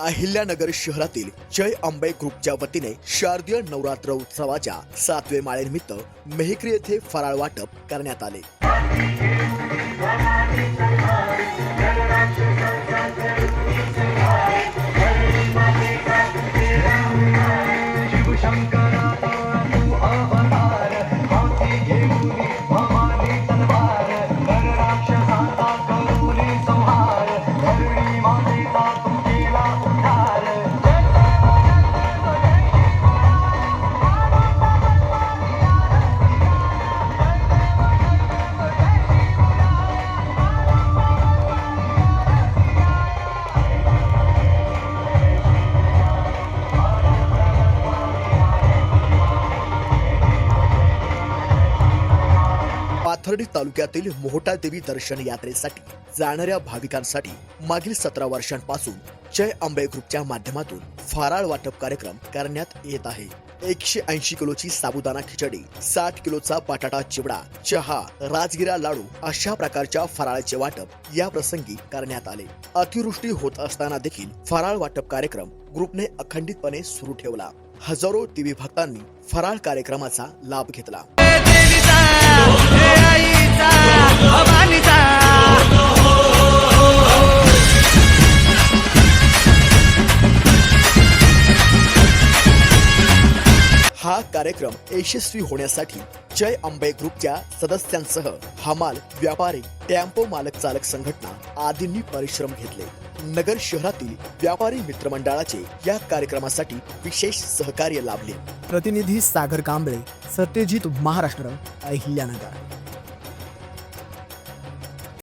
अहिल्यानगर शहरातील जय अंबे ग्रुपच्या वतीने शारदीय नवरात्र उत्सवाच्या सातवे माळेनिमित्त मेहकरी येथे फराळ वाटप करण्यात आले. पाथर्डी तालुक्यातील मोहटा देवी दर्शन यात्रेसाठी जाणाऱ्या भाविकांसाठी मागील सतरा वर्षांपासून जय आंबे ग्रुपच्या माध्यमातून फराळ वाटप कार्यक्रम करण्यात येत आहे. एकशे ऐंशी किलोची साबुदाणा खिचडी साठ किलोचा बटाटा चिवडा चहा राजगिरा लाडू अशा प्रकारच्या फराळाचे वाटप या प्रसंगी करण्यात आले. अतिवृष्टी होत असताना देखील फराळ वाटप कार्यक्रम ग्रुपने अखंडितपणे सुरू ठेवला. हजारो टीव्ही भक्तांनी फराळ कार्यक्रमाचा लाभ घेतला. हा कार्यक्रम यशस्वी होण्यासाठी जय अंबे ग्रुपच्या सदस्यांसह हमाल व्यापारी टॅम्पो मालक चालक संघटना आदींनी परिश्रम घेतले. नगर शहरातील व्यापारी मित्रमंडळाचे या कार्यक्रमासाठी विशेष सहकार्य लाभले. प्रतिनिधी सागर कांबळे सत्यजित महाराष्ट्र अहिल्यानगर.